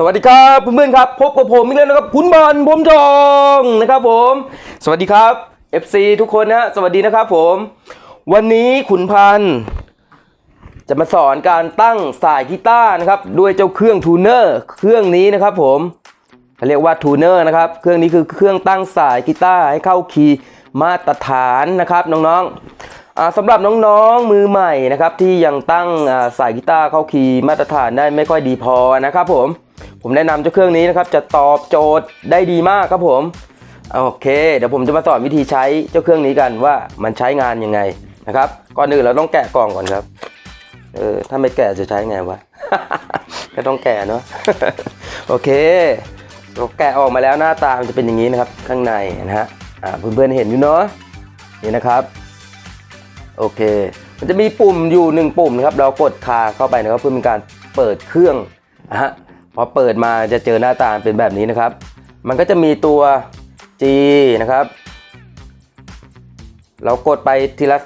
สวัสดีครับเพื่อนๆครับพบกับผมอีกแล้วนะครับคุณบอลผมทองนะครับผม สวัสดีครับ FC ทุกคนนะสวัสดีนะครับผม วันนี้ขุนพันธ์จะมาสอนการตั้งสายกีตาร์นะครับด้วยเจ้าเครื่องทูเนอร์เครื่องนี้นะครับผมเรียกว่าทูเนอร์นะครับเครื่องนี้คือเครื่องตั้งสายกีตาร์ให้เข้าคีย์มาตรฐานนะครับน้องๆสำหรับน้องๆมือใหม่นะครับที่ยังตั้งสายกีตาร์เข้าคีย์มาตรฐานได้ไม่ค่อยดีพอนะครับผม ผมแนะนำเจ้าเครื่องนี้นะครับจะตอบโจทย์ได้ดีมากครับผมโอเค เดี๋ยวผมจะมาสอนวิธีใช้เจ้าเครื่องนี้กันว่ามันใช้งานยังไงนะครับก่อนอื่นเราต้องแกะกล่องก่อนครับเออถ้าไม่แกะจะใช้ไงวะก็ต้องแกะเนาะโอเคเราแกะออกมาแล้วหน้าตามันจะเป็นอย่างนี้นะครับข้างในนะฮะอ่าเพื่อนๆเห็นอยู่เนาะนี่นะครับโอเค มันจะมีปุ่มอยู่หนึ่งปุ่มนะครับ เรากดคาเข้าไปนะครับเพื่อเป็นการเปิดเครื่องนะฮะ พอเปิดมาจะเจอหน้าตาเป็นแบบนี้นะครับ มันก็จะมีตัว G นะครับ เรากดไปทีละ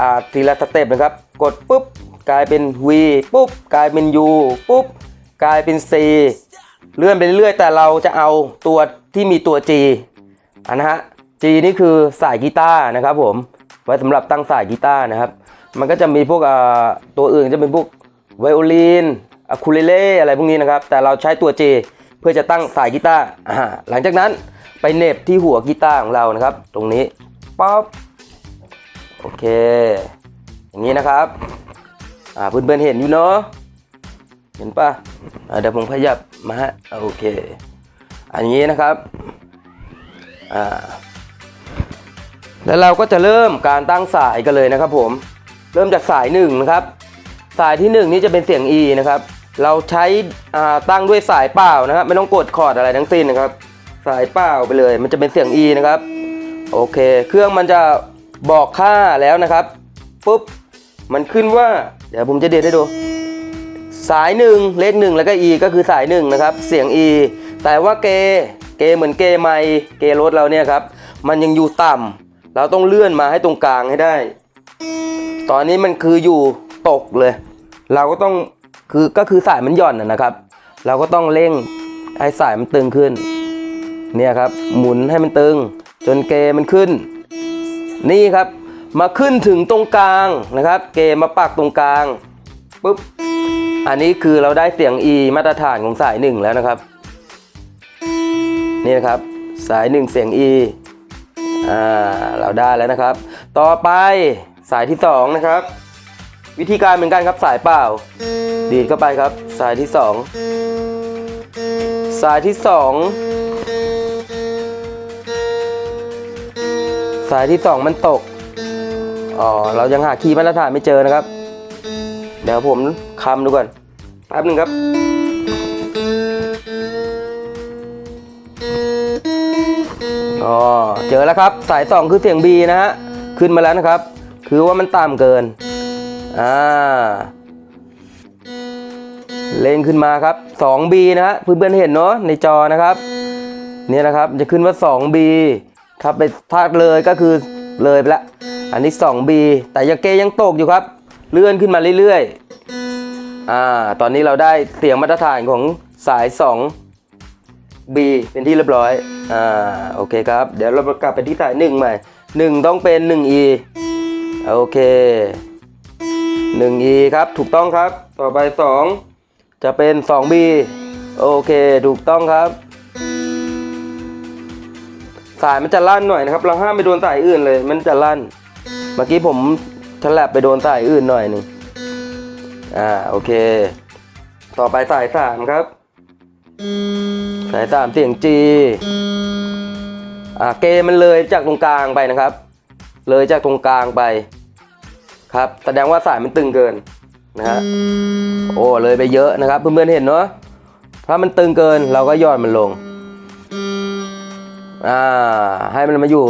อ่าทีละสเต็ปนะครับ กดปุ๊บกลายเป็น V ปุ๊บกลายเป็น U ปุ๊บกลายเป็น C เลื่อนไปเรื่อยแต่เราจะเอาตัวที่มีตัว G อันนะฮะ G นี่คือสายกีตาร์นะครับผม ไว้สำหรับตั้งสายกีตาร์นะครับ มันก็จะมีพวกอ่าตัวอื่นจะเป็นพวกไวโอลิน อะคูเลเล่อะไรพวกนี้นะครับ แต่เราใช้ตัว J เพื่อจะตั้งสายกีตาร์อ่าหลังจากนั้นไปเน็บที่หัวกีตาร์ของเรานะครับ ตรงนี้ป๊อปโอเค อย่างนี้นะครับอ่าเพื่อนๆเห็นอยู่เนาะเห็นปะอ่าเดี๋ยวผมขยับมาฮะโอเค อันนี้นะครับอ่าแล้วเราก็จะเริ่มการตั้งสายกันเลยนะครับผม เริ่มจากสายหนึ่งนะครับ สายที่หนึ่งนี้จะเป็นเสียง E นะครับ เราใช้ตั้งด้วยสายเปล่านะครับไม่ต้องกดคอร์ดอะไรทั้งสิ้นนะครับ สายเปล่าไปเลย มันจะเป็นเสียง E นะครับ โอเค เครื่องมันจะบอกค่าแล้วนะครับปุ๊บมันขึ้นว่า เดี๋ยวผมจะเด็ดให้ดู สายหนึ่งเลขหนึ่งแล้วก็ E ก็คือสายหนึ่งนะครับ เสียง E แต่ว่าเกเกเหมือนเกไมเกรถเราเนี่ยครับ มันยังอยู่ต่ำเราต้องเลื่อนมาให้ตรงกลางให้ได้ ตอนนี้มันคืออยู่ตกเลย เราก็ต้อง คือก็คือสายมันหย่อนนะครับ เราก็ต้องเร่งให้สายมันตึงขึ้น เนี่ยครับ หมุนให้มันตึง จนเกมันขึ้น นี่ครับ มาขึ้นถึงตรงกลางนะครับ เกมาปักตรงกลางปุ๊บ อันนี้คือเราได้เสียง E มาตรฐานของสายหนึ่งแล้วนะครับ นี่นะครับ สายหนึ่งเสียง E อ่า เราได้แล้วนะครับ ต่อไปสายที่สองนะครับ วิธีการเหมือนกันครับสายเปล่า ดีดเข้าไปครับสายที่สองสายที่สองสายที่สองมันตกอ๋อเรายังหาคีย์มาตรฐานไม่เจอนะครับ เดี๋ยวผมคำดูก่อนแป๊บหนึ่งครับอ๋อเจอแล้วครับ สาย2คือเสียง B นะฮะ ขึ้นมาแล้วนะครับ คือว่ามันต่ำเกิน อ่า เล่งขึ้นมาครับ 2B นะฮะเพื่อนๆเห็นเนาะในจอนะครับเนี่ยนะครับจะขึ้นว่า 2B ถ้าไปถ้าเลยก็คือเลยไปละอันนี้ 2B แต่ยังเกยังตกอยู่ครับ เลื่อนขึ้นมาเรื่อยๆอ่าตอนนี้เราได้เสียงมาตรฐานของสาย 2 B เป็นที่เรียบร้อยอ่าโอเคครับ เดี๋ยวเรากลับไปที่สายหนึ่งใหม่หนึ่งต้องเป็น 1E โอเค 1E ครับถูกต้องครับต่อไป 2 จะเป็น 2B โอเค ถูกต้องครับ สายมันจะลั่นหน่อยนะครับ เราห้ามไปโดนสายอื่นเลย มันจะลั่น เมื่อกี้ผมฉลับไปโดนสายอื่นหน่อยหนึงอ่า โอเค ต่อไปสายสามครับ สายสามเสียง G อ่า เกมันเลยจากตรงกลางไปนะครับ เลยจากตรงกลางไป ครับ แสดงว่าสายมันตึงเกิน นะฮะโอ้เลยไปเยอะนะครับเพื่อนๆเห็นเนาะถ้ามันตึงเกินเราก็ย่อนมันลงอ่าให้มันมาอยู่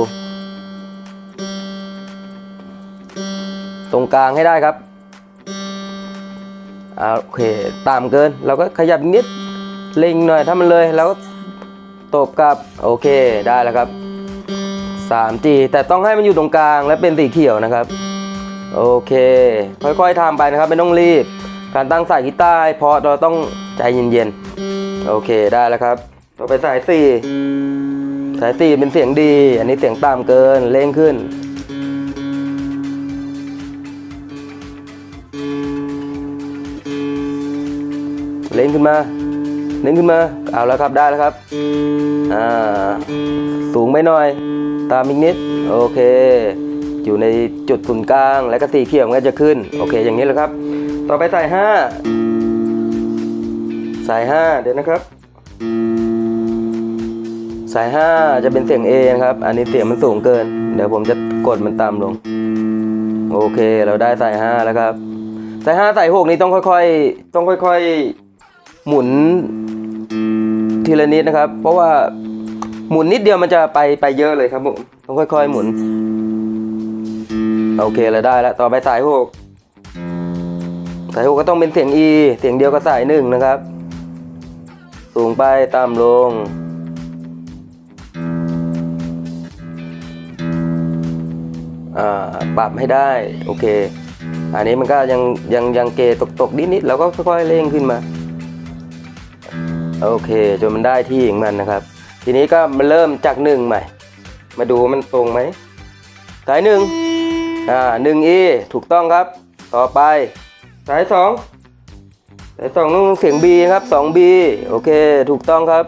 ตรงกลางให้ได้ครับอ่าโอเคต่ำเกิน เราก็ขยับนิดเล็งหน่อยถ้ามันเลยเราก็ตบกลับโอเคได้แล้วครับ 3G แต่ต้องให้มันอยู่ตรงกลางและเป็นสีเขียวนะครับ โอเค ค่อยๆทำไปนะครับไม่ต้องรีบ การตั้งสายกีตาร์เพราะเราต้องใจเย็นๆ โอเคได้แล้วครับ ต่อไปสายสี่สายสี่เป็นเสียงดี อันนี้เสียงต่ำเกินเร่งขึ้นเล่นขึ้นมาเล่นขึ้นมา เอาแล้วครับได้แล้วครับ อ่า สูงไปหน่อย ตามอีกนิด โอเค อยู่ในจุดศูนย์กลาง แล้วก็สีเขียวมันก็จะขึ้น โอเค อย่างนี้แหละครับ ต่อไปสายห้าสายห้าเดี๋ยวนะครับ สายห้าจะเป็นเสียง A นะครับ อันนี้เสียงมันสูงเกิน เดี๋ยวผมจะกดมันต่ำลง โอเคเราได้สายห้าแล้วครับ สายห้าสายหกนี้ต้องค่อยๆ ต้องค่อยๆ หมุนทีละนิดนะครับ เพราะว่าหมุนนิดเดียวมันจะไปไปเยอะเลยครับผมต้องค่อย ๆ หมุน โอเคเราได้แล้วต่อไปสายหกสายหกก็ต้องเป็นเสียง E เสียงเดียวกับสายหนึ่งนะครับ สูงไปต่ำลงอ่าปรับให้ได้ โอเค อันนี้มันก็ยังยังยังเกตกตกนิดนิดเราก็ค่อยๆเร่งขึ้นมา โอเคจนมันได้ที่ของมันนะครับ ทีนี้ก็มาเริ่มจากหนึ่งใหม่ มาดูมันตรงไหมสายหนึ่ง อ่าหนึ่งอีถูกต้องครับ ต่อไป สายสองสายสองต้องเสียง B ครับสอง B โอเค ถูกต้องครับ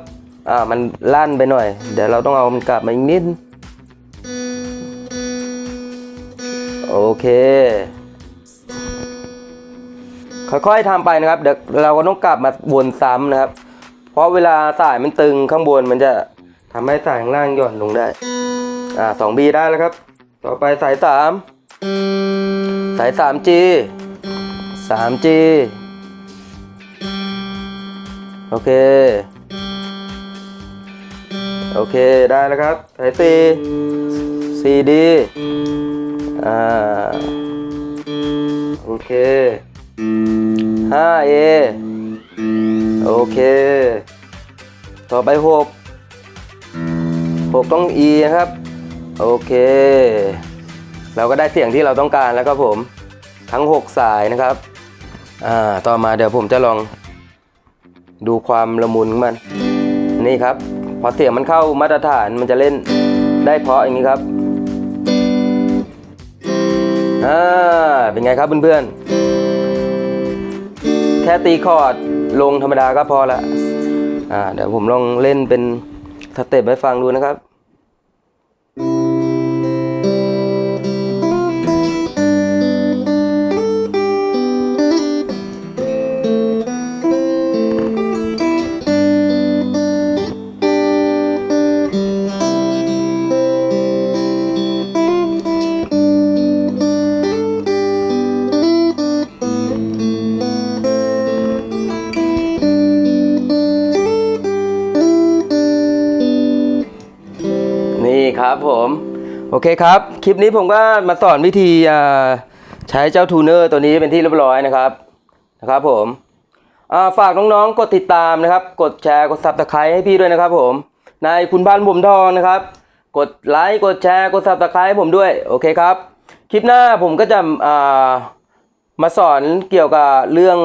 อ่า มันลั่นไปหน่อย เดี๋ยวเราต้องเอามันกลับมาอีกนิด โอเค ค่อยๆทำไปนะครับ เดี๋ยวเราก็ต้องกลับมาวนซ้ำนะครับ เพราะเวลาสายมันตึงข้างบนมันจะทำให้สายข้างล่างหย่อนลงได้ อ่าสองบีได้แล้วครับ ต่อไปสายสาม สายสามจีสามจีโอเค โอเค ได้แล้วครับสายสี่สี่ดีอ่า โอเค 5A โอเค ต่อไป 6 6 ต้อง E นะครับ โอเค เราก็ได้เสียงที่เราต้องการแล้วครับผมทั้ง 6 สายนะครับอ่าต่อมาเดี๋ยวผมจะลองดูความละมุนมัน นี่ครับ พอเสียงมันเข้ามาตรฐานมันจะเล่นได้เพราะอย่างนี้ครับอ่าเป็นไงครับเพื่อนๆ แค่ตีคอร์ดลงธรรมดาก็พอละอ่าเดี๋ยวผมลองเล่นเป็นสเต็ปให้ฟังดูนะครับ โอเคครับ คลิปนี้ผมก็มาสอนวิธีใช้เจ้าทูเนอร์ตัวนี้เป็นที่เรียบร้อยนะครับนะครับผมฝากน้องๆ กดติดตามนะครับ กดแชร์กดซับสไครต์ให้พี่ด้วยนะครับผมนายคุณพันธ์ผมทองนะครับ กดไลค์กดแชร์กดซับสไครต์ให้ผมด้วยโอเคครับ คลิปหน้าผมก็จะมาสอนเกี่ยวกับเรื่อง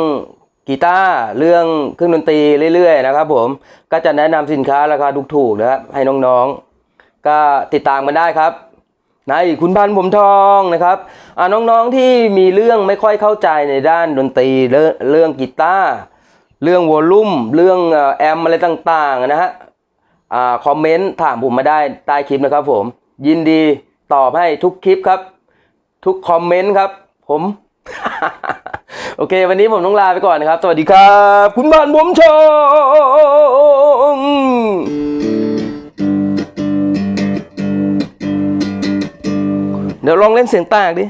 กีตาร์เรื่องเครื่องดนตรีเรื่อยๆนะครับผมก็จะแนะนำสินค้าราคาถูกๆนะครับให้น้องๆ ก็ติดตามกันได้ครับ นายคุณพันธ์ผมทองนะครับน้องๆที่มีเรื่องไม่ค่อยเข้าใจในด้านดนตรีเรื่องกีตาร์เรื่องวอลลุ่ม เรื่องแอมอะไรต่างๆนะฮะอ่าคอมเมนต์ถามผมมาได้ใต้คลิปนะครับผมยินดีตอบให้ทุกคลิปครับ ทุกคอมเมนต์ครับ ผม โอเค วันนี้ผมต้องลาไปก่อนนะครับ สวัสดีครับ คุณบ้านผมชง เดี๋ยวลองเล่นเสียงแตกดิ